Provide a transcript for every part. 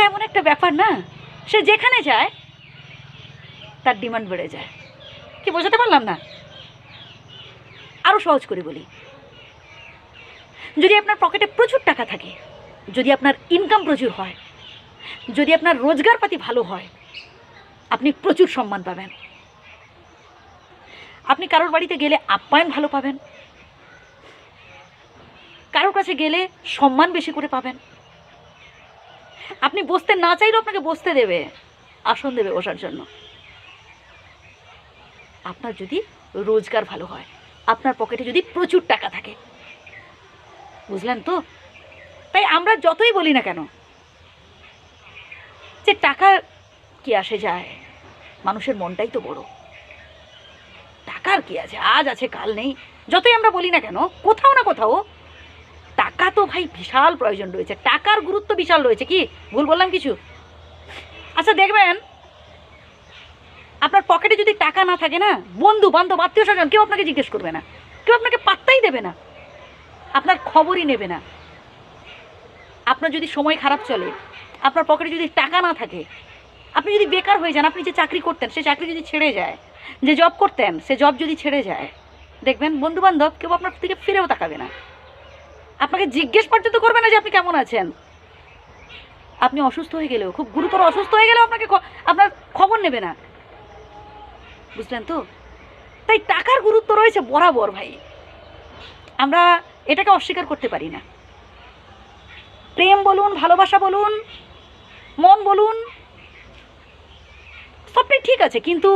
টাকা এমন একটা ব্যাপার না। সে যেখানে যায়, তার ডিমান্ড বেড়ে যায়। কি বোঝাতে পারলাম না? আরও সহজ করে বলি। যদি আপনার পকেটে প্রচুর টাকা থাকে, যদি আপনার ইনকাম প্রচুর হয়, যদি আপনার রোজগারপাতি ভালো হয়, আপনি প্রচুর সম্মান পাবেন। আপনি কারোর বাড়িতে গেলে আপ্যায়ন ভালো পাবেন। কারোর কাছে গেলে সম্মান বেশি করে পাবেন। আপনি বসতে না চাইলেও আপনাকে বসতে দেবে, আসন দেবে বসার জন্য। আপনার যদি রোজগার ভালো হয়, আপনার পকেটে যদি প্রচুর টাকা থাকে। বুঝলেন তো? তাই আমরা যতই বলি না কেন, যে টাকা কি আসে যায়, মানুষের মনটাই তো বড়। টাকার কি আছে? আজ আছে, কাল নেই। যতই আমরা বলি না কেন, কোথাও না কোথাও টাকা তো ভাই বিশাল প্রয়োজন রয়েছে। টাকার গুরুত্ব বিশাল রয়েছে কি? ভুল বললাম কিছু? আচ্ছা দেখবেন, আপনার পকেটে যদি টাকা না থাকে না, বন্ধু, বান্ধব, আত্মীয় স্বজন, কেউ আপনাকে জিজ্ঞেস করবে না। কেউ আপনাকে পাত্তাই দেবে না। আপনার খবরই নেবে না। আপনার যদি সময় খারাপ চলে, আপনার পকেটে যদি টাকা না থাকে, আপনি যদি বেকার হয়ে যান, আপনি যে চাকরি করতেন, সে চাকরি যদি ছেড়ে যায়, যে জব করতেন, সে জব যদি ছেড়ে যায়, দেখবেন বন্ধু বান্ধব কেউ আপনার দিকে ফিরেও তাকাবে না। আপনাকে জিজ্ঞেস পর্যন্ত করবে না যে আপনি কেমন আছেন। আপনি অসুস্থ হয়ে গেলেও, খুব গুরুতর অসুস্থ হয়ে গেলেও আপনাকে আপনার খবর নেবে না। বুঝলেন তো? তাই টাকার গুরুত্ব রয়েছে বরাবর, ভাই। আমরা এটাকে অস্বীকার করতে পারি না। প্রেম বলুন, ভালোবাসা বলুন, মন বলুন, সবটাই ঠিক আছে, কিন্তু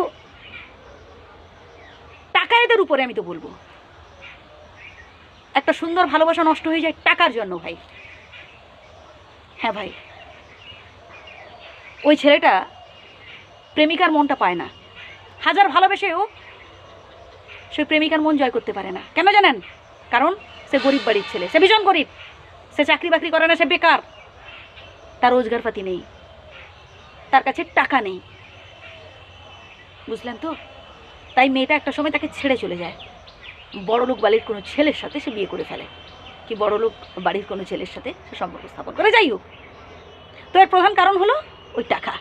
টাকা এদের উপরে আমি তো বলব। একটা সুন্দর ভালোবাসা নষ্ট হয়ে যায় টাকার জন্য ভাই। হ্যাঁ ভাই। ওই ছেলেটা প্রেমিকার মনটা পায় না। হাজার ভালোবেসেও সে প্রেমিকার মন জয় করতে পারে না। কেন জানেন? কারণ সে গরিব বাড়ির ছেলে। সে ভীষণ গরিব। সে চাকরি বাকরি করে না, সে বেকার। তার রোজগারপাতি নেই। তার কাছে টাকা নেই। বুঝলেন তো? তাই মেয়েটা একটা সময় তাকে ছেড়ে চলে যায়। বড়লোক বাড়ির কোনো ছেলের সাথে সে বিয়ে করে ফেলে। কি বড়লোক বাড়ির কোনো ছেলের সাথে সে সম্পর্ক স্থাপন করে? যাই হোক, তো এর প্রধান কারণ হলো ওই টাকা।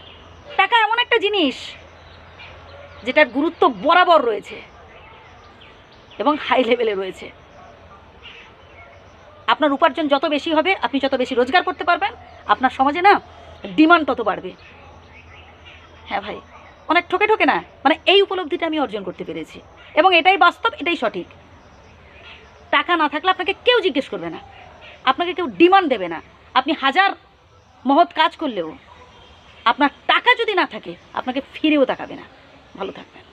টাকা এমন একটা জিনিস যেটার গুরুত্ব বরাবর রয়েছে এবং হাই লেভেলে রয়েছে। আপনার উপার্জন যত বেশি হবে, আপনি যত বেশি রোজগার করতে পারবেন, আপনার সমাজে না ডিমান্ড তত বাড়বে। হ্যাঁ ভাই, অনেক ঠকে ঠকে না মানে এই উপলব্ধিটা আমি অর্জন করতে পেরেছি। এবং এটাই বাস্তব, এটাই সঠিক। টাকা না থাকলে আপনাকে কেউ জিজ্ঞেস করবে না। আপনাকে কেউ ডিমান্ড দেবে না। আপনি হাজার মহৎ কাজ করলেও আপনার টাকা যদি না থাকে, আপনাকে ফিরেও তাকাবে না। ভালো থাকবেন।